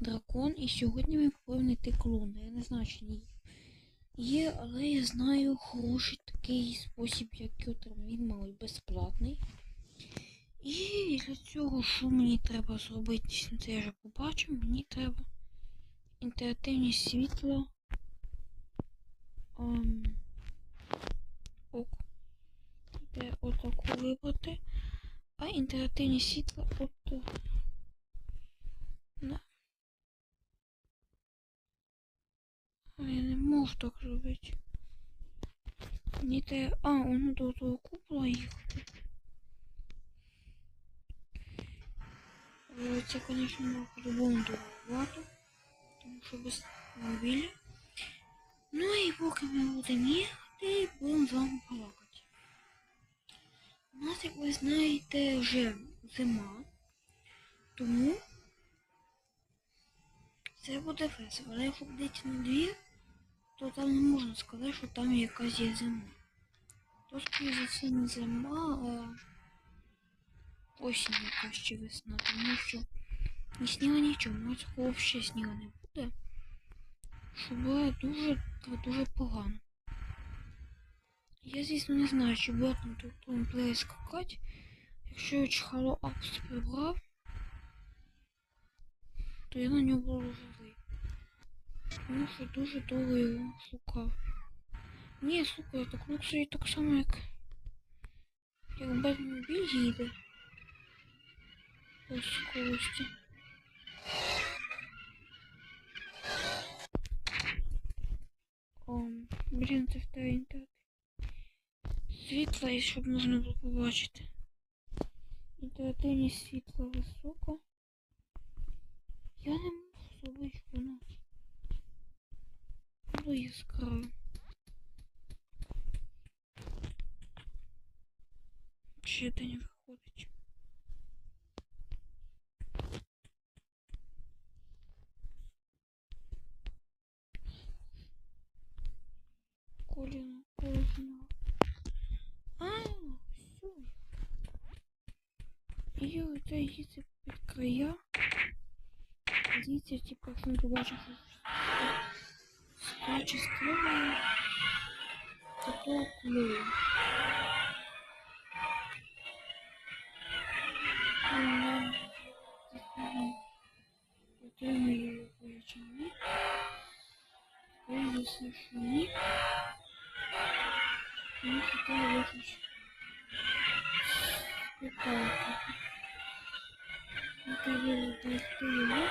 дракон, і сьогодні ми повинні знайти клоуна. Я не знаю, чи ні. Є, але я знаю хороший такий спосіб, як отримати. Він малий безплатний. І для цього, що мені треба зробити, це я вже побачив, мені треба інтерактивні світло. Ем, ок. Де отаку вибрати. А інтерактивні світла от. Да. А я не можу так зробити. Мені те. А, воно до того купола їхати. Е, Це, звісно, по-любому дороговато. Тому що без мобіля. Ну і поки ми будемо їхати, будемо з вами балакати. У нас, як ви знаєте, вже зима. Тому це буде весело. Але якщо будете на двір, то там не можна сказати, що там якась є зима. То скоріше за це не зима, а осінь якась чи весна, тому що ні сніга нічого, може такого взагалі сніга не буде. Що буде дуже та дуже погано. Я, звісно, не знаю, чи буде там тут плеє скакати. Якщо я чхало апс прибрав, то я на нього буду злий. Тому що дуже довго його шукав. Ні, слухай, так ну це і так само, як. Як Бетмобіль їде. По скорості. О, блін, це в тебе інтернет. Світла, і щоб можна було побачити. Інтерактивність світла висока. було яскраве. Чи это не виходить? Коліна, коліна. А, все. І оце їздить під края. Дивіться, типа, що не побачив, що скаче стрілою. Такого клею. Отримую величини. Виявився, що ні. Тому що то виключно. Питайте. Это дайте его.